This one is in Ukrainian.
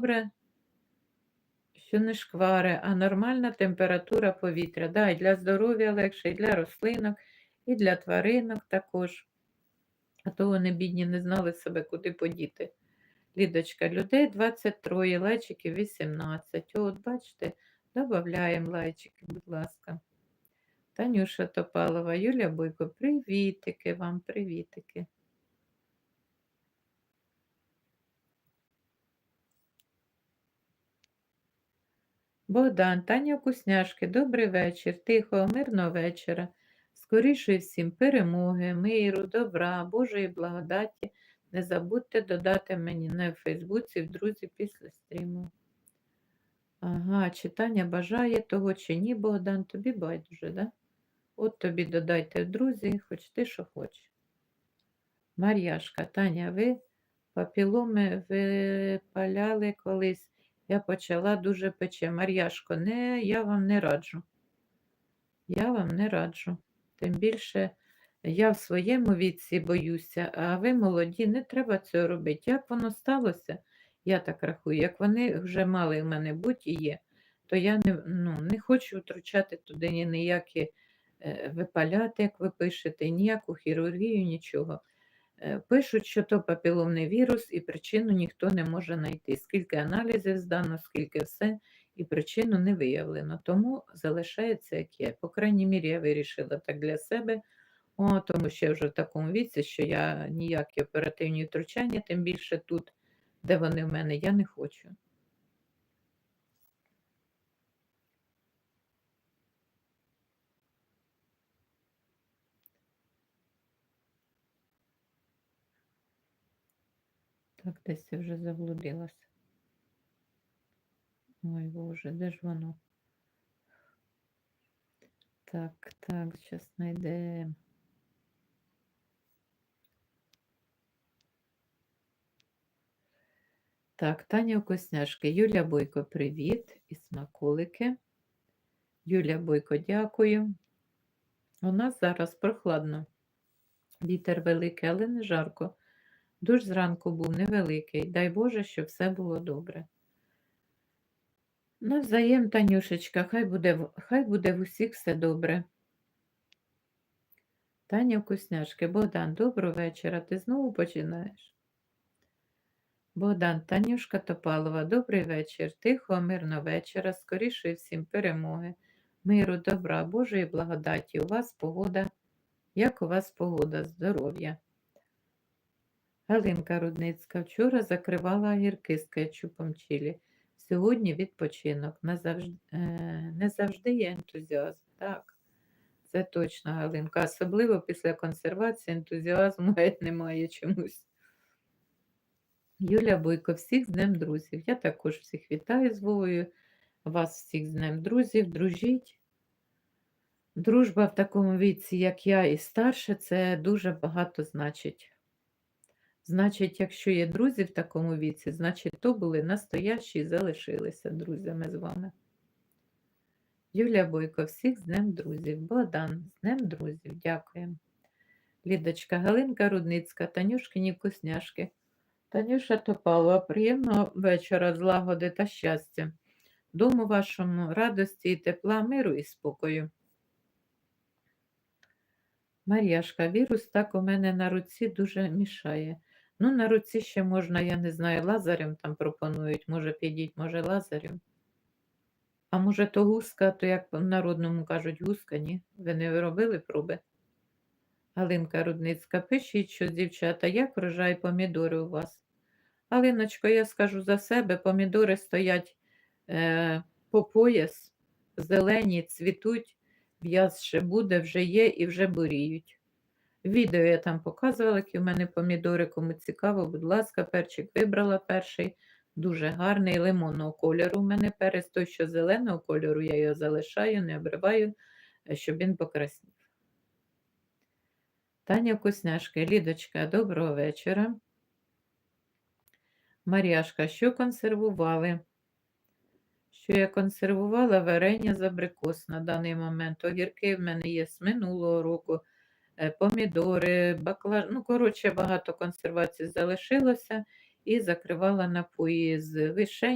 добре, що не шквари, а нормальна температура повітря. Да, і для здоров'я легше, і для рослинок, і для тваринок також. А то вони, бідні, не знали себе, куди подіти. Лідочка, людей 23, лайчиків 18. От, бачите, додаємо лайчики, будь ласка. Танюша Топалова, Юлія Бойко, привітики вам, привітики. Богдан, Таня Кусняшки, добрий вечір, тихого, мирного вечора. Скоріше всім перемоги, миру, добра, Божої благодаті. Не забудьте додати мені на Фейсбуці в друзі після стріму. Ага, читання бажає того чи ні, Богдан, тобі байдуже, да? От тобі додайте в друзі, хоч ти що хочеш. Мар'яшка, Таня, ви папіломи випаляли колись. Я почала дуже пече. Мар'яшко, не, я вам не раджу. Я вам не раджу. Тим більше я в своєму віці боюся, а ви молоді, не треба цього робити. Як воно сталося, я так рахую, як вони вже мали в мене бути і є, то я не ну, не хочу втручати туди ні ніякі е, випаляти, як ви пишете, ніяку хірургію, нічого. Е, Пишуть, що то папіломний вірус, і причину ніхто не може знайти. Скільки аналізів здано, скільки все, і причину не виявлено. Тому залишається як є. По крайній мірі, я вирішила так для себе, О, тому що я вже в такому віці, що я ніякі оперативні втручання, тим більше тут, де вони в мене, я не хочу. Так, десь я вже заблудилась. Ой, Боже, де ж воно? Так, так, зараз знайдемо. Так, Таня Вкусняшки, Юля Бойко, привіт і смаколики. Юля Бойко, дякую. У нас зараз прохладно. Вітер великий, але не жарко. Душ зранку був невеликий. Дай Боже, щоб все було добре. Навзаєм, Танюшечка, хай буде, хай буде в усіх все добре. Таня Вкусняшки, Богдан, доброго вечора. Ти знову починаєш? Богдан, Танюшка Топалова, добрий вечір. Тихого, мирного вечора. Скоріше всім перемоги, миру, добра, Божої благодаті. У вас погода. Як у вас погода? Здоров'я. Галинка Рудницька вчора закривала огірки з кетчупом чилі. Сьогодні відпочинок. Не завжди, е, не завжди є ентузіазм. Так, це точно, Галинка. Особливо після консервації ентузіазму геть немає чомусь. Юля Бойко, всіх з Днем друзів. Я також всіх вітаю з Вовою. Вас всіх з Днем друзів. Дружіть. Дружба в такому віці, як я, і старше, це дуже багато значить. Значить, якщо є друзі в такому віці, значить, то були настоящі і залишилися друзями з вами. Юлія Бойко, всіх з Днем друзів. Богдан, з Днем друзів, дякуємо. Лідочка, Галинка Рудницька, Танюшкині Вкусняшки. Танюша Топалова, приємного вечора, злагоди та щастя. Дому вашому радості і тепла, миру і спокою. Мар'яшка, вірус так у мене на руці дуже мішає. Ну, на руці ще можна, я не знаю, лазарем там пропонують, може підіть, може лазарем. А може то гуска, то як в народному кажуть, гуска, ні? Ви не робили проби? Галинка Рудницька, пишіть, що дівчата, як врожай помідори у вас? Галиночко, я скажу за себе, помідори стоять е, по пояс, зелені, цвітуть, в'яз ще буде, вже є і вже буріють. Відео я там показувала, які в мене помідори, кому цікаво, будь ласка, перчик вибрала перший, дуже гарний, лимонного кольору. У мене перець той, що зеленого кольору, я його залишаю, не обриваю, е, щоб він покраснів. Таня Вкусняшка, Лідочка, доброго вечора. Мар'яшка, що консервували? Що я консервувала варення з абрикос на даний момент. Огірки в мене є з минулого року, помідори, баклаж... Ну, коротше, багато консервацій залишилося. і закривала напої з вишень.